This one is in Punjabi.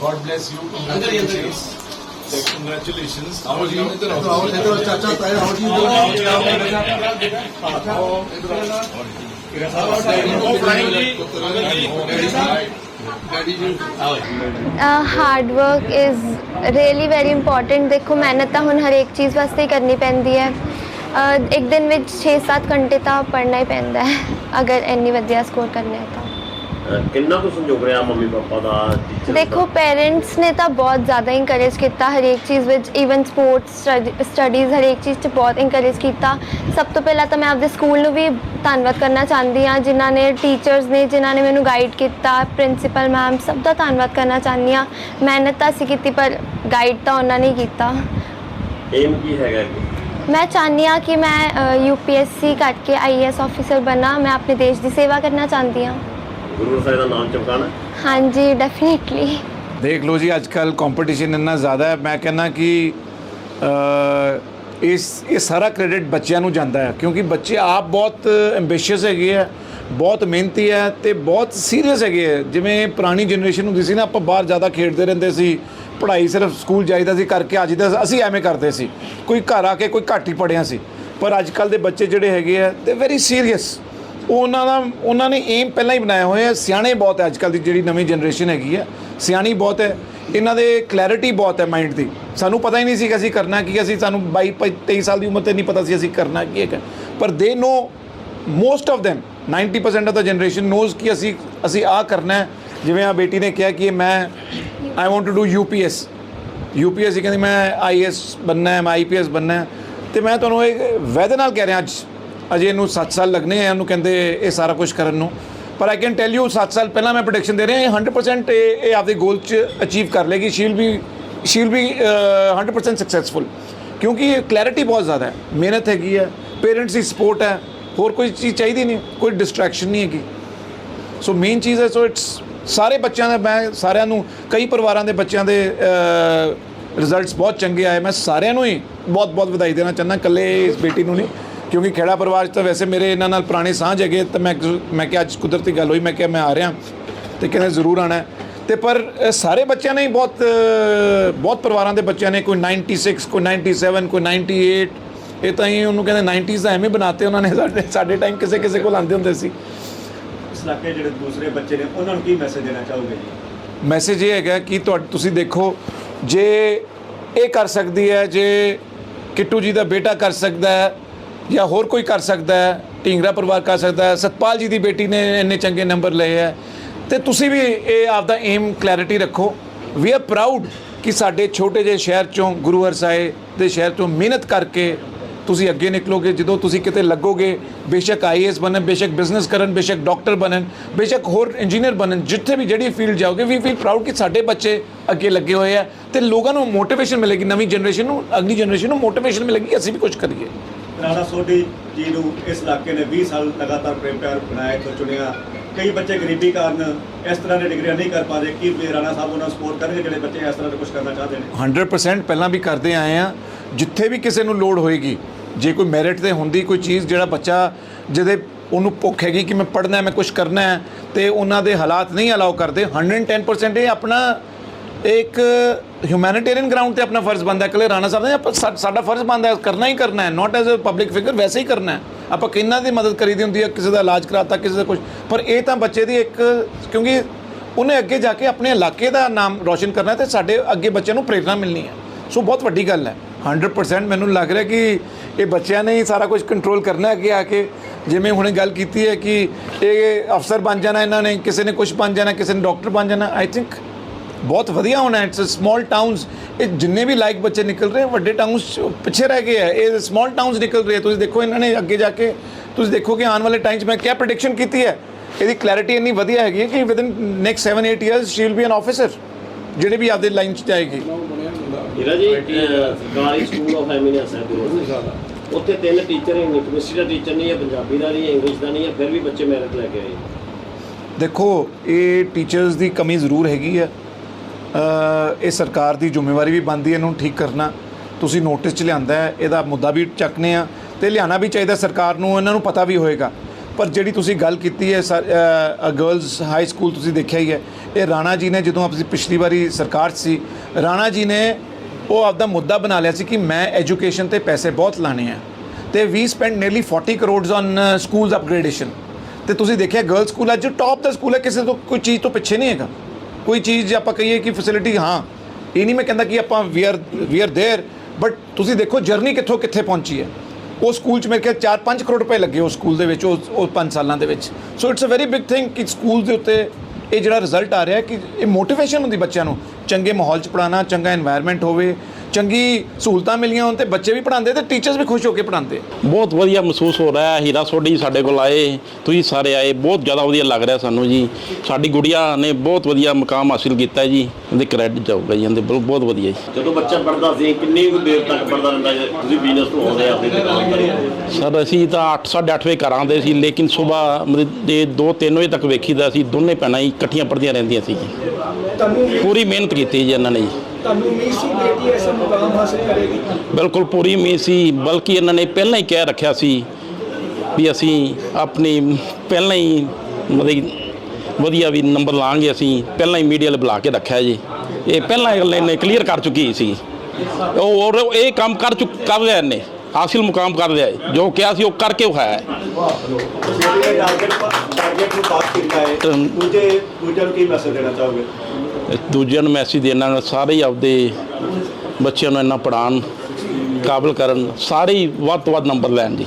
God bless you. Congratulations. Congratulations. How are you? How are you? Hard work is really very important देखो मेहनत तो हूँ हर एक चीज़ वास्ते ही करनी पैंती है ਇੱਕ ਦਿਨ ਵਿੱਚ 6-7 ਘੰਟੇ ਤਾਂ ਪੜ੍ਹਨਾ ਹੀ ਪੈਂਦਾ ਹੈ ਅਗਰ ਇੰਨੀ ਵਧੀਆ ਸਕੋਰ ਕਰਨਾ ਹੈ ਤਾਂ ਕਿੰਨਾ ਕੁ ਸੰਯੋਗ ਰਿਹਾ ਮੰਮੀ ਪਾਪਾ ਦਾ teachers ਦੇਖੋ? ਪੇਰੈਂਟਸ ਨੇ ਤਾਂ ਬਹੁਤ ਜ਼ਿਆਦਾ ਇੰਕਰੇਜ ਕੀਤਾ ਹਰੇਕ ਚੀਜ਼ ਵਿੱਚ ਇਵਨ ਸਪੋਰਟਸ ਸਟੱਡੀਜ਼ ਹਰੇਕ ਚੀਜ਼ 'ਚ ਬਹੁਤ ਇੰਕਰੇਜ ਕੀਤਾ ਸਭ ਤੋਂ ਪਹਿਲਾਂ ਤਾਂ ਮੈਂ ਆਪਦੇ ਸਕੂਲ ਨੂੰ ਵੀ ਧੰਨਵਾਦ ਕਰਨਾ ਚਾਹੁੰਦੀ ਹਾਂ ਜਿਨ੍ਹਾਂ ਨੇ ਟੀਚਰਸ ਨੇ ਜਿਨ੍ਹਾਂ ਨੇ ਮੈਨੂੰ ਗਾਈਡ ਕੀਤਾ ਪ੍ਰਿੰਸੀਪਲ ਮੈਮ ਸਭ ਦਾ ਧੰਨਵਾਦ ਕਰਨਾ ਚਾਹੁੰਦੀ ਹਾਂ ਮਿਹਨਤ ਤਾਂ ਅਸੀਂ ਕੀਤੀ ਪਰ ਗਾਈਡ ਤਾਂ ਉਹਨਾਂ ਨੇ ਕੀਤਾ aim ਕੀ ਹੈਗਾ ਅੱਗੇ? ਮੈਂ ਚਾਹੁੰਦੀ ਹਾਂ ਕਿ ਮੈਂ ਯੂਪੀਐਸਸੀ ਕਰਕੇ ਆਈਐਸ ਆਫੀਸਰ ਬਣਾ। ਮੈਂ ਆਪਣੇ ਦੇਸ਼ ਦੀ ਸੇਵਾ ਕਰਨਾ ਚਾਹੁੰਦੀ ਹਾਂ। ਗੁਰੂ ਸਾਹਿਬ ਦਾ ਨਾਮ ਚਮਕਾਣਾ? ਹਾਂਜੀ ਡੈਫੀਨਿਟਲੀ ਦੇਖ ਲਓ ਜੀ ਅੱਜ ਕੱਲ ਕੰਪੀਟੀਸ਼ਨ ਇੰਨਾ ਜ਼ਿਆਦਾ ਹੈ। ਮੈਂ ਕਹਿੰਦਾ ਕਿ ਅ, ਇਸ ਇਹ ਸਾਰਾ ਕ੍ਰੈਡਿਟ ਬੱਚਿਆਂ ਨੂੰ ਜਾਂਦਾ ਹੈ। ਕਿਉਂਕਿ ਬੱਚੇ ਆਪ ਬਹੁਤ ਐਂਬੀਸ਼ੀਅਸ ਹੈਗੇ ਆ ਬਹੁਤ ਮਿਹਨਤੀ ਹੈ ਤੇ ਬਹੁਤ ਸੀਰੀਅਸ ਹੈਗੇ ਆ। ਜਿਵੇਂ ਪੁਰਾਣੀ ਜਨਰੇਸ਼ਨ ਹੁੰਦੀ ਸੀ ਨਾ ਆਪਾਂ ਬਾਹਰ ਜ਼ਿਆਦਾ ਖੇਡਦੇ ਰਹਿੰਦੇ ਸੀ। ਪੜ੍ਹਾਈ ਸਿਰਫ ਸਕੂਲ ਜਾਈਦਾ ਸੀ ਕਰਕੇ ਅੱਜ ਦਾ ਅਸੀਂ ਐਵੇਂ ਕਰਦੇ ਸੀ। ਕੋਈ ਘਰ ਆ ਕੇ ਕੋਈ ਘੱਟ ਹੀ ਪੜਿਆ ਸੀ। ਪਰ ਅੱਜ ਕੱਲ ਦੇ ਬੱਚੇ ਜਿਹੜੇ ਹੈਗੇ ਆ ਤੇ ਵੈਰੀ ਸੀਰੀਅਸ ਉਹਨਾਂ ਦਾ, ਉਹਨਾਂ ਨੇ ਏਮ ਪਹਿਲਾਂ ਹੀ ਬਣਾਇਆ ਹੋਇਆ ਹੈ ਸਿਆਣੇ ਬਹੁਤ ਹੈ ਅੱਜ ਕੱਲ ਦੀ ਜਿਹੜੀ ਨਵੀਂ ਜਨਰੇਸ਼ਨ ਹੈਗੀ ਹੈ ਸਿਆਣੀ ਬਹੁਤ ਹੈ। ਇਹਨਾਂ ਦੇ ਕਲੈਰਿਟੀ ਬਹੁਤ ਹੈ ਮਾਈਂਡ ਦੀ। ਸਾਨੂੰ ਪਤਾ ਹੀ ਨਹੀਂ ਸੀ ਕਿ ਅਸੀਂ ਕਰਨਾ ਕੀ ਅਸੀਂ ਸਾਨੂੰ 22 23 ਸਾਲ ਦੀ ਉਮਰ ਤੇ ਨਹੀਂ ਪਤਾ ਸੀ ਅਸੀਂ ਕਰਨਾ ਕੀ ਹੈ ਪਰ they know most of them 90% of the generation knows ਕਿ ਅਸੀਂ ਅਸੀਂ ਆ ਕਰਨਾ ਹੈ। ਜਿਵੇਂ ਆ ਬੇਟੀ ਨੇ ਕਿਹਾ ਕਿ ਮੈਂ I want to do UPS UPSC ਕਹਿੰਦੀ, ਮੈਂ ਆਈਐਸ ਬੰਨਾ ਹੈ, ਮੈਂ ਆਈਪੀਐਸ ਬੰਨਾ ਹੈ। ਤੇ ਮੈਂ ਤੁਹਾਨੂੰ ਇਹ ਵਾਅਦੇ ਨਾਲ ਕਹਿ ਰਿਹਾ ਅੱਜ। ਅਜੇ ਇਹਨੂੰ 7 ਸਾਲ ਲੱਗਣੇ ਆ, ਇਹਨੂੰ ਕਹਿੰਦੇ ਇਹ ਸਾਰਾ ਕੁਝ ਕਰਨ ਨੂੰ। ਪਰ ਆਈ ਕੈਨ ਟੈਲ ਯੂ 7 ਸਾਲ ਪਹਿਲਾਂ ਮੈਂ ਪ੍ਰੈਡਿਕਸ਼ਨ ਦੇ ਰਿਹਾ, ਇਹ 100% ਇਹ ਇਹ ਆਪਦੇ ਗੋਲ ਚ ਅਚੀਵ ਕਰ ਲੇਗੀ। She'll be she'll be will be 100% successful ਕਿਉਂਕਿ ਕਲੈਰਿਟੀ ਬਹੁਤ ਜ਼ਿਆਦਾ ਹੈ। ਮਿਹਨਤ ਹੈਗੀ ਹੈ ਪੇਰੈਂਟਸ ਦੀ ਸਪੋਰਟ ਹੈ, ਹੋਰ ਕੋਈ ਚੀਜ਼ ਚਾਹੀਦੀ ਨਹੀਂ, ਕੋਈ ਡਿਸਟਰੈਕਸ਼ਨ ਨਹੀਂ ਹੈਗੀ। ਸੋ ਮੇਨ ਚੀਜ਼ ਹੈ ਸੋ ਇਟਸ ਸਾਰੇ ਬੱਚਿਆਂ ਦਾ ਮੈਂ ਸਾਰਿਆਂ ਨੂੰ, ਕਈ ਪਰਿਵਾਰਾਂ ਦੇ ਬੱਚਿਆਂ ਦੇ ਰਿਜ਼ਲਟਸ ਬਹੁਤ ਚੰਗੇ ਆਏ ਮੈਂ ਸਾਰਿਆਂ ਨੂੰ ਹੀ ਬਹੁਤ ਬਹੁਤ ਵਧਾਈ ਦੇਣਾ ਚਾਹੁੰਦਾ ਇਕੱਲੇ ਇਸ ਬੇਟੀ ਨੂੰ ਨਹੀਂ, ਕਿਉਂਕਿ ਖੇੜਾ ਪਰਿਵਾਰ 'ਚ ਤਾਂ ਵੈਸੇ ਮੇਰੇ ਇਹਨਾਂ ਨਾਲ ਪੁਰਾਣੇ ਸਾਂਝ ਹੈਗੇ, ਤਾਂ ਮੈਂ ਮੈਂ ਕਿਹਾ ਅੱਜ ਕੁਦਰਤੀ ਗੱਲ ਹੋਈ, ਮੈਂ ਕਿਹਾ ਮੈਂ ਆ ਰਿਹਾ, ਤੇ ਕਹਿੰਦੇ ਜ਼ਰੂਰ ਆਣਾ ਹੈ। ਤੇ ਪਰ ਸਾਰੇ ਬੱਚਿਆਂ ਨੇ ਹੀ ਬਹੁਤ ਬਹੁਤ ਪਰਿਵਾਰਾਂ ਦੇ ਬੱਚਿਆਂ ਨੇ, ਕੋਈ 96 ਕੋਈ 97 ਕੋਈ 98 ਇਹ ਤਾਂ ਹੀ ਉਹਨੂੰ ਕਹਿੰਦੇ 90s ਦਾ ਐਵੇਂ ਬਣਾਤੇ ਉਹਨਾਂ ਨੇ ਸਾਡੇ ਸਾਡੇ ਟਾਈਮ ਕਿਸੇ ਕਿਸੇ ਕੋਲ ਆਉਂਦੇ ਹੁੰਦੇ ਸੀ ਇਸ ਇਲਾਕੇ ਜਿਹੜੇ ਦੂਸਰੇ ਬੱਚੇ ਨੇ, ਉਹਨਾਂ ਨੂੰ ਕੀ ਮੈਸੇਜ ਦੇਣਾ ਚਾਹੋਗੇ ਜੀ? ਮੈਸੇਜ ਇਹ ਹੈਗਾ ਕਿ ਤੁਹਾ, ਤੁਸੀਂ ਦੇਖੋ, ਜੇ ਇਹ ਕਰ ਸਕਦੀ ਹੈ, ਜੇ ਕਿੱਟੂ ਜੀ ਦਾ ਬੇਟਾ ਕਰ ਸਕਦਾ ਹੈ, ਜਾਂ ਹੋਰ ਕੋਈ ਕਰ ਸਕਦਾ ਹੈ, ਢੀਂਗਰਾ ਪਰਿਵਾਰ ਕਰ ਸਕਦਾ ਹੈ, ਸਤਪਾਲ ਜੀ ਦੀ ਬੇਟੀ ਨੇ ਇੰਨੇ ਚੰਗੇ ਨੰਬਰ ਲਏ ਹੈ, ਤੇ ਤੁਸੀਂ ਵੀ ਇਹ ਆਪਦਾ ਏਮ ਕਲੈਰਿਟੀ ਰੱਖੋ। ਵੀ ਆਰ ਪ੍ਰਾਊਡ ਕਿ ਸਾਡੇ ਛੋਟੇ ਜਿਹੇ ਸ਼ਹਿਰ ਚੋਂ ਗੁਰੂ ਸਾਹਿਬ ਦੇ ਸ਼ਹਿਰ ਚੋਂ ਮਿਹਨਤ ਕਰਕੇ ਤੁਸੀਂ ਅੱਗੇ ਨਿਕਲੋਗੇ, ਜਦੋਂ ਤੁਸੀਂ ਕਿਤੇ ਲੱਗੋਗੇ, ਬੇਸ਼ੱਕ ਆਈਐਸ ਬਣਨ, ਬੇਸ਼ੱਕ ਬਿਜ਼ਨਸ ਕਰਨ, ਬੇਸ਼ੱਕ ਡਾਕਟਰ ਬਣਨ, ਬੇਸ਼ੱਕ ਹੋਰ ਇੰਜੀਨੀਅਰ ਬਣਨ, ਜਿੱਥੇ ਵੀ ਜਿਹੜੀ ਫੀਲਡ ਜਾਓਗੇ ਵੀ ਫੀਲ ਪ੍ਰਾਊਡ ਕਿ ਸਾਡੇ ਬੱਚੇ ਅੱਗੇ ਲੱਗੇ ਹੋਏ ਆ ਤੇ ਲੋਕਾਂ ਨੂੰ ਮੋਟੀਵੇਸ਼ਨ ਮਿਲੇਗੀ, ਨਵੀਂ ਜਨਰੇਸ਼ਨ ਨੂੰ, ਅਗਲੀ ਜਨਰੇਸ਼ਨ ਨੂੰ ਮੋਟੀਵੇਸ਼ਨ ਮਿਲੇਗੀ ਅਸੀਂ ਵੀ ਕੁਝ ਕਰੀਏ। ਰਾਣਾ ਸੋਢੀ ਜੀ ਨੂੰ ਇਸ ਇਲਾਕੇ ਨੇ 20 ਸਾਲ ਲਗਾਤਾਰ ਪ੍ਰੇਮ ਪਿਆਰ ਬਣਾਇਆ, ਇੱਥੋਂ ਚੁਣਿਆ ਕਈ ਬੱਚੇ ਗਰੀਬੀ ਕਾਰਨ ਇਸ ਤਰ੍ਹਾਂ ਦੇ ਡਿਗਰੀਆਂ ਨਹੀਂ ਕਰ ਪਾਦੇ ਕੀ ਰਾਣਾ ਸਾਹਿਬ ਉਹਨਾਂ ਸਪੋਰਟ ਕਰਨਗੇ ਜਿਹੜੇ ਬੱਚੇ ਇਸ ਤਰ੍ਹਾਂ ਦੇ ਕੁਝ ਕਰਨਾ ਚਾਹਦੇ ਨੇ? 100% ਪਹਿਲਾਂ ਵੀ ਕਰਦੇ ਆਏ ਆ ਜਿੱਥੇ ਵੀ ਕਿਸੇ ਨੂੰ ਲੋੜ ਹੋਏਗੀ, ਜੇ ਕੋਈ ਮੈਰਿਟ ਤੇ ਹੁੰਦੀ, ਕੋਈ ਚੀਜ਼ ਜਿਹੜਾ ਬੱਚਾ ਜਿਹਦੇ ਉਹਨੂੰ ਭੁੱਖ ਹੈਗੀ ਕਿ ਮੈਂ ਪੜ੍ਹਨਾ ਹੈ, ਮੈਂ ਕੁਝ ਕਰਨਾ ਹੈ, ਤੇ ਉਹਨਾਂ ਦੇ ਹਾਲਾਤ ਨਹੀਂ ਅਲਾਉ ਕਰਦੇ। 110% ਇਹ ਆਪਣਾ ਇੱਕ ਹਿਊਮੈਨਿਟੇਰੀਅਨ ਗਰਾਊਂਡ ਤੇ ਆਪਣਾ ਫਰਜ਼ ਬੰਦਾ ਇਕੱਲੇ ਰਾਣਾ ਸਾਹਿਬ ਨੇ ਆਪਾਂ ਸਾਡਾ ਫਰਜ਼ ਬੰਦਾ ਕਰਨਾ ਹੀ ਕਰਨਾ ਹੈ। Not as a public figure ਵੈਸੇ ਹੀ ਕਰਨਾ ਹੈ। ਆਪਾਂ ਕਿੰਨਾ ਦੀ ਮਦਦ ਕਰੀਦੀ ਹੁੰਦੀ ਹੈ, ਕਿਸੇ ਦਾ ਇਲਾਜ ਕਰਾਤਾ, ਕਿਸੇ ਦਾ ਕੁਝ ਪਰ ਇਹ ਤਾਂ ਬੱਚੇ ਦੀ ਇੱਕ, ਕਿਉਂਕਿ ਉਹਨੇ ਅੱਗੇ ਜਾ ਕੇ ਆਪਣੇ ਇਲਾਕੇ ਦਾ ਨਾਮ ਰੋਸ਼ਨ ਕਰਨਾ ਹੈ ਤੇ ਸਾਡੇ ਅੱਗੇ ਬੱਚਿਆਂ ਨੂੰ ਪ੍ਰੇਰਣਾ ਮਿਲਣੀ ਹੈ। ਸੋ ਬਹੁਤ ਵੱਡੀ ਗੱਲ ਹੈ। 100% ਮੈਨੂੰ ਲੱਗ ਰਿਹਾ ਕਿ ਇਹ ਬੱਚਿਆਂ ਨੇ ਹੀ ਸਾਰਾ ਕੁਝ ਕੰਟਰੋਲ ਕਰਨਾ ਹੈ ਅੱਗੇ ਆ ਕੇ। ਜਿਵੇਂ ਹੁਣੇ ਗੱਲ ਕੀਤੀ ਹੈ ਕਿ ਇਹ ਅਫਸਰ ਬਣ ਜਾਣਾ ਇਹਨਾਂ ਨੇ, ਕਿਸੇ ਨੇ ਕੁਝ ਬਣ ਜਾਣਾ, ਕਿਸੇ ਨੇ ਡਾਕਟਰ ਬਣ ਜਾਣਾ ਆਈ ਥਿੰਕ ਬਹੁਤ ਵਧੀਆ ਹੋਣਾ ਇਟਸ ਸਮਾਲ ਟਾਊਨਸ ਇਹ ਜਿੰਨੇ ਵੀ ਲਾਇਕ ਬੱਚੇ ਨਿਕਲ ਰਹੇ ਵੱਡੇ ਟਾਊਨਸ ਪਿੱਛੇ ਰਹਿ ਗਏ ਆ ਇਹ ਸਮਾਲ ਟਾਊਨਸ ਨਿਕਲ ਰਹੇ ਤੁਸੀਂ ਦੇਖੋ ਇਹਨਾਂ ਨੇ ਅੱਗੇ ਜਾ ਕੇ ਤੁਸੀਂ ਦੇਖੋਗੇ ਆਉਣ ਵਾਲੇ ਟਾਈਮ 'ਚ ਮੈਂ ਕਿਆ ਪ੍ਰੈਡਿਕਸ਼ਨ ਕੀਤੀ ਹੈ? ਇਹਦੀ ਕਲੈਰਿਟੀ ਇੰਨੀ ਵਧੀਆ ਹੈਗੀ ਹੈ ਕਿ within next 7 8 years she will be an officer ਜਿਹੜੇ ਵੀ ਆਪਦੇ ਲਾਈਨ 'ਚ ਜਾਏਗੀ। ਹੀਰਾ ਜੀ ਸਰਕਾਰੀ ਸਕੂਲ ਆਫ ਐਮੀਨੈਂਸ ਹੈ ਸਾਹਿਬ ਉੱਥੇ ਤਿੰਨ ਟੀਚਰ ਹੈ ਕੈਮਿਸਟਰੀ ਦਾ ਟੀਚਰ ਨਹੀਂ ਹੈ ਪੰਜਾਬੀ ਦਾ ਨਹੀਂ ਹੈ ਇੰਗਲਿਸ਼ ਦਾ ਨਹੀਂ ਹੈ ਫਿਰ ਵੀ ਬੱਚੇ ਮੈਰਿਟ ਲੈ ਕੇ ਆਏ। ਦੇਖੋ ਇਹ ਟੀਚਰਸ ਦੀ ਕਮੀ ਜ਼ਰੂਰ ਹੈਗੀ ਹੈ। ਇਹ ਸਰਕਾਰ ਦੀ ਜ਼ਿੰਮੇਵਾਰੀ ਵੀ ਬਣਦੀ ਹੈ, ਇਹਨੂੰ ਠੀਕ ਕਰਨਾ। ਤੁਸੀਂ ਨੋਟਿਸ ਚ ਲਿਆਂਦਾ ਹੈ, ਇਹਦਾ ਮੁੱਦਾ ਵੀ ਚੱਕਨੇ ਆ ਤੇ ਲਿਆਉਣਾ ਵੀ ਚਾਹੀਦਾ ਸਰਕਾਰ ਨੂੰ, ਇਹਨਾਂ ਨੂੰ ਪਤਾ ਵੀ ਹੋਏਗਾ। ਪਰ ਜਿਹੜੀ ਤੁਸੀਂ ਗੱਲ ਕੀਤੀ ਹੈ ਗਰਲਸ ਹਾਈ ਸਕੂਲ ਤੁਸੀਂ ਦੇਖਿਆ ਹੀ ਹੈ, ਇਹ ਰਾਣਾ ਜੀ ਨੇ ਜਦੋਂ ਆਪਣੀ ਪਿਛਲੀ ਵਾਰੀ ਸਰਕਾਰ 'ਚ ਸੀ, ਰਾਣਾ ਜੀ ਨੇ ਉਹ ਆਪਦਾ ਮੁੱਦਾ ਬਣਾ ਲਿਆ ਸੀ ਕਿ ਮੈਂ ਐਜੂਕੇਸ਼ਨ ਤੇ ਪੈਸੇ ਬਹੁਤ ਲਾਣੇ ਆ ਤੇ we spend nearly 40 crores on schools upgradation ਤੇ ਤੁਸੀਂ ਦੇਖਿਆ ਗਰਲ ਸਕੂਲ ਅੱਜ ਜੋ ਟੌਪ ਦਾ ਸਕੂਲ ਹੈ, ਕਿਸੇ ਤੋਂ ਕੋਈ ਚੀਜ਼ ਤੋਂ ਪਿੱਛੇ ਨਹੀਂ ਹੈਗਾ। ਕੋਈ ਚੀਜ਼ ਜੇ ਆਪਾਂ ਕਹੀਏ ਕਿ ਫੈਸਿਲਿਟੀ ਹਾਂ, ਇਹ ਨਹੀਂ ਮੈਂ ਕਹਿੰਦਾ ਕਿ ਆਪਾਂ we are we are there but ਤੁਸੀਂ ਦੇਖੋ ਜਰਨੀ ਕਿੱਥੋਂ ਕਿੱਥੇ ਪਹੁੰਚੀ ਹੈ। ਉਹ ਸਕੂਲ ਚ ਮੇਰੇ ਖਿਆਲ 4-5 ਕਰੋੜ ਰੁਪਏ ਲੱਗੇ ਉਸ ਸਕੂਲ ਦੇ ਵਿੱਚ ਉਹ 5 ਸਾਲਾਂ ਦੇ ਵਿੱਚ। So it's a very big thing ਕਿ ਸਕੂਲ ਦੇ ਉੱਤੇ ਇਹ ਜਿਹੜਾ ਰਿਜ਼ਲਟ ਆ ਰਿਹਾ ਕਿ ਇਹ ਮੋਟੀਵੇਸ਼ਨ ਹੁੰਦੀ ਬੱਚਿਆਂ ਨੂੰ। ਚੰਗੇ ਮਾਹੌਲ ਚ ਪੜਾਉਣਾ ਚੰਗਾ এনवायरमेंट ਹੋਵੇ ਚੰਗੀ ਸਹੂਲਤਾਂ ਮਿਲੀਆਂ ਹੋਣ ਤੇ ਬੱਚੇ ਵੀ ਪੜ੍ਹਾਉਂਦੇ ਤੇ ਟੀਚਰਸ ਵੀ ਖੁਸ਼ ਹੋ ਕੇ ਪੜ੍ਹਾਉਂਦੇ। ਬਹੁਤ ਵਧੀਆ ਮਹਿਸੂਸ ਹੋ ਰਿਹਾ ਹੈ। ਹੀਰਾ ਸੋਢੀ ਸਾਡੇ ਕੋਲ ਆਏ ਤੁਸੀਂ ਸਾਰੇ ਆਏ ਬਹੁਤ ਜ਼ਿਆਦਾ ਵਧੀਆ ਲੱਗ ਰਿਹਾ ਸਾਨੂੰ ਜੀ। ਸਾਡੀ ਗੁੜੀਆ ਨੇ ਬਹੁਤ ਵਧੀਆ ਮੁਕਾਮ ਹਾਸਿਲ ਕੀਤਾ ਜੀ। ਉਹਦੇ ਕ੍ਰੈਡਿਟ ਜਾਊਗਾ ਜੀ ਇਹਦੇ ਬਹੁਤ ਵਧੀਆ ਜੀ। ਜਦੋਂ ਬੱਚਾ ਪੜਦਾ ਸੀ ਕਿੰਨੀ ਕੁ ਦੇਰ ਤੱਕ ਪੜਦਾ ਰਹਿੰਦਾ ਜੇ ਤੁਸੀਂ ਬਿਜ਼ਨਸ ਤੋਂ ਆਉਂਦੇ ਆ ਆਪਣੀ ਦੁਕਾਨ ਤੇ? ਸਰ ਅਸੀਂ ਤਾਂ 8 8:30 ਵਜੇ ਘਰ ਆਉਂਦੇ ਸੀ ਲੇਕਿਨ ਸਵੇਰ ਮਤਲਬ ਦੇ 2-3 ਵਜੇ ਤੱਕ ਵੇਖੀਦਾ ਸੀ ਦੋਨੇ ਭੈਣਾਂ ਹੀ ਇਕੱਠੀਆਂ ਪੜ੍ਹਦੀਆਂ ਰਹਿੰਦੀਆਂ ਸੀ ਜੀ। ਪੂਰੀ ਮਿਹਨਤ ਕੀਤੀ ਜੀ ਇਹਨਾਂ ਨੇ ਜੀ। ਤੁਹਾਨੂੰ ਉਮੀਦ ਸੀ ਬੇਟੀ ਐਸਾ ਮੁਕਾਮ ਹਾਸਲ ਕਰੇਗੀ? ਬਿਲਕੁਲ ਪੂਰੀ ਉਮੀਦ ਸੀ ਬਲਕਿ ਇਹਨਾਂ ਨੇ ਪਹਿਲਾਂ ਹੀ ਕਹਿ ਰੱਖਿਆ ਸੀ ਵੀ ਅਸੀਂ ਆਪਣੀ ਪਹਿਲਾਂ ਹੀ ਮਤਲਬ ਵਧੀਆ ਵੀ ਨੰਬਰ ਲਾਂਗੇ ਅਸੀਂ ਪਹਿਲਾਂ ਹੀ ਮੀਡੀਆ ਲਈ ਬੁਲਾ ਕੇ ਰੱਖਿਆ ਜੀ। ਇਹ ਪਹਿਲਾਂ ਇਹ ਨੇ ਕਲੀਅਰ ਕਰ ਚੁੱਕੀ ਸੀ। ਉਹ ਔਰ ਇਹ ਕੰਮ ਕਰ ਚੁੱਕ ਕਰ ਲਿਆ ਇਹਨੇ ਹਾਸਿਲ ਮੁਕਾਮ ਕਰ ਲਿਆ ਹੈ। ਜੋ ਕਿਹਾ ਸੀ ਉਹ ਕਰਕੇ ਵਿਖਾਇਆ ਹੈ। ਨੇ ਟਾਰਗੇਟ ਟਾਰਗੇਟ ਨੂੰ ਪਾਸ ਕੀਤਾ ਹੈ। ਦੂਜੇ ਦੂਜਿਆਂ ਨੂੰ ਕੀ ਮੈਸੇਜ ਦੇਣਾ ਚਾਹੋਗੇ? ਦੂਜਿਆਂ ਨੂੰ ਮੈਸੇਜ ਦੇਣਾ ਸਾਰੇ ਹੀ ਆਪਦੇ ਬੱਚਿਆਂ ਨੂੰ ਇੰਨਾ ਪੜ੍ਹਾਉਣ, ਕਾਬਲ ਕਰਨ, ਸਾਰੇ ਹੀ ਵੱਧ ਤੋਂ ਵੱਧ ਨੰਬਰ ਲੈਣ ਜੀ।